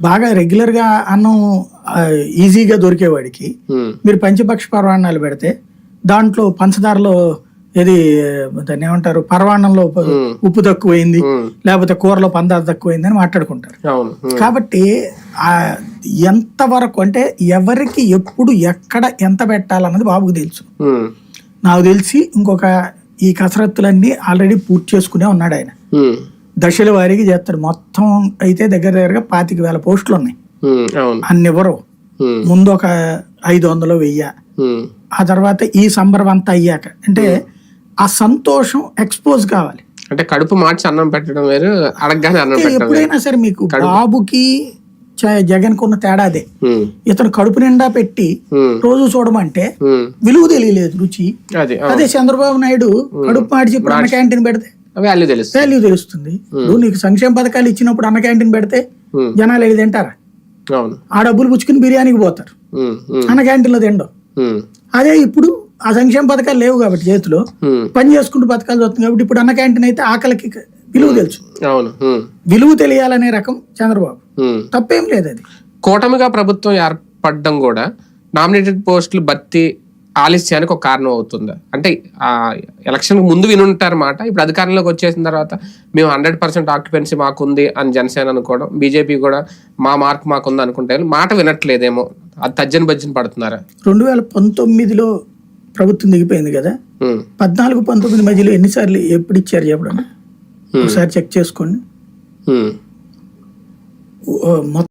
బాగా రెగ్యులర్గా అన్నం ఈజీగా దొరికేవాడికి మీరు పంచపక్ష పర్వాణాలు పెడితే దాంట్లో పంచదారలో ఏది దాన్ని ఏమంటారు పర్వాణంలో ఉప్పు- తక్కువైంది లేకపోతే కూరలో పందారు తక్కువైంది అని మాట్లాడుకుంటారు కాబట్టి ఆ ఎంతవరకు అంటే ఎవరికి ఎప్పుడు ఎక్కడ ఎంత పెట్టాలన్నది బాబుకు తెలుసు. నాకు తెలిసి ఇంకొక ఈ కసరత్తులన్నీ ఆల్రెడీ పూర్తి చేసుకునే ఉన్నాడు ఆయన. దశల వారీగా చేస్తాడు మొత్తం అయితే దగ్గర దగ్గరగా పాతిక వేల పోస్టులు ఉన్నాయి. అన్ని ఇవ్వరు. ముందు ఒక ఐదు వందలు వెయ్య. ఆ తర్వాత ఈ సంబరం అంతా అయ్యాక. అంటే ఆ సంతోషం ఎక్స్పోజ్ కావాలి. అంటే కడుపు మార్చి అన్నం పెట్టడం వేరు అడగగానే అన్నం ఎప్పుడైనా సరే మీకు బాబుకి జగన్కి ఉన్న తేడా అదే. ఇతను కడుపు నిండా పెట్టి రోజు చూడమంటే విలువ తెలియలేదు రుచి. అది చంద్రబాబు నాయుడు కడుపు ఇప్పుడు అన్న క్యాంటీన్ పెడితే వాల్యూ తెలుస్తుంది. వాల్యూ తెలుస్తుంది. ఇప్పుడు నీకు సంక్షేమ పథకాలు ఇచ్చినప్పుడు అన్న క్యాంటీన్ పెడితే ఉమ్, జనాలు వెళ్ళి తింటారా? ఆ డబ్బులు పుచ్చుకుని బిర్యానీకి పోతారు. ఉమ్, అన్న క్యాంటీన్లో తినడం ఉమ్, అదే ఇప్పుడు ఆ సంక్షేమ పథకాలు లేవు కాబట్టి చేతిలో. పని చేసుకుంటూ పథకాలు వస్తుంది కాబట్టి ఇప్పుడు అన్న క్యాంటీన్ అయితే ఆకలికి విలువ తెలుసు. విలువ తెలియాలనే రకం చంద్రబాబు. తప్పేం లేదు అది. కూటమిగా ప్రభుత్వం ఏర్పడడం కూడా నామినేటెడ్ పోస్టులు భర్తీ ఆలస్యానికి ఒక కారణం అవుతుందా. అంటే ఆ ఎలక్షన్ ముందు వినుంటారు మాట. ఇప్పుడు అధికారంలోకి వచ్చేసిన తర్వాత మేము హండ్రెడ్ పర్సెంట్ ఆక్యుపెన్సీ మాకుంది అని జనసేన అనుకోవడం బీజేపీ కూడా మా మార్క్ మాకుంది అనుకుంటే మాట వినట్లేదేమో. అది తజ్జన భజ్జన పడుతున్నారా? రెండు వేల పంతొమ్మిదిలో ప్రభుత్వం దిగిపోయింది కదా. పద్నాలుగు పంతొమ్మిది మధ్యలో ఎన్నిసార్లు ఎప్పుడు ఇచ్చారు చెప్పడం ఒకసారి చెక్ చేసుకోండి. మొత్తం